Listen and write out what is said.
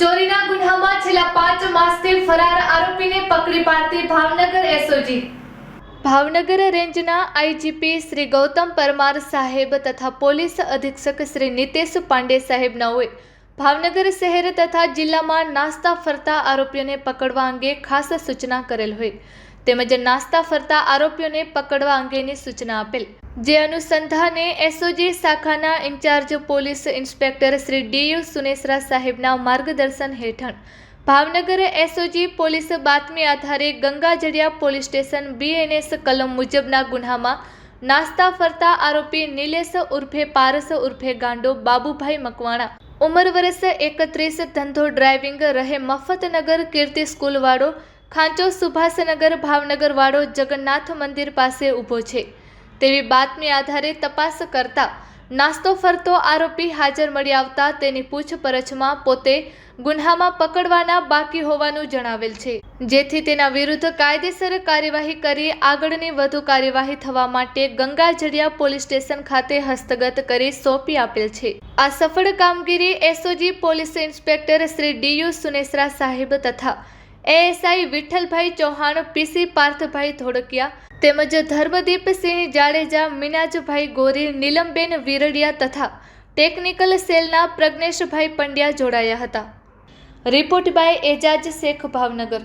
ચોરીના ગુન્હામાં છેલ્લા પાંચ માસથી ફરાર આરોપીને પકડી પાડતી ભાવનગર એસઓજી. ભાવનગર રેન્જના આઈજીપી શ્રી ગૌતમ પરમાર સાહેબ તથા પોલીસ અધિક્ષક શ્રી નિતેશ પાંડે સાહેબનાઓએ ભાવનગર શહેર તથા જિલ્લામાં નાસ્તા ફરતા આરોપીઓને પકડવા અંગે ખાસ સૂચના કરેલ હોય. તેમજ નાસ્તા ફરતા આરોપીઓને પકડવા અંગેની સૂચના આપેલ. જે અનુસંધાને એસઓજી શાખાના incharge police inspector Shri DU Sunesara સાહેબના માર્ગદર્શન હેઠળ ભાવનગર એસઓજી પોલીસ બાતમી આધારે ગંગાજળિયા પોલીસ સ્ટેશન બીએનએસ કલમ મુજબના ગુન્હામાં નાસ્તા ફરતા આરોપી નિલેશ ઉર્ફે પારસ ઉર્ફે ગાંડો બાબુભાઈ મકવાણા. ઉંમર વર્ષ એકત્રીસ, ધંધો ડ્રાઇવિંગ, રહે મફતનગર કીર્તિ સ્કૂલવાળો ખાંચો સુભાષનગર ભાવનગરવાળો જગન્નાથ મંદિર પાસે ઊભો છે. તેવી બાતમી આધારે તપાસ કરતા નાસ્તો ફરતો આરોપી હાજર મળી આવતા તેની પૂછપરછમાં પોતે ગુન્હામાં પકડવાના બાકી હોવાનું જણાવેલ છે. જેથી તેના વિરુદ્ધ કાયદેસર કાર્યવાહી કરી આગળની વધુ કાર્યવાહી થવા માટે ગંગાજળિયા પોલીસ સ્ટેશન ખાતે હસ્તગત કરી સોંપી આપેલ છે. આ સફળ કામગીરી SOG police inspector Shri DU Sunesara સાહેબ તથા એએસઆઈ વિઠ્ઠલભાઈ ચૌહાણ, પીસી પાર્થભાઈ ધોળકિયા તેમજ ધર્મદીપસિંહ જાડેજા, મિનાજભાઈ ગોરી, નીલમબેન વિરડિયા તથા ટેકનિકલ સેલના પ્રજ્ઞેશભાઈ પંડ્યા જોડાયા હતા. Report by Ejaz Shaikh Bhavnagar.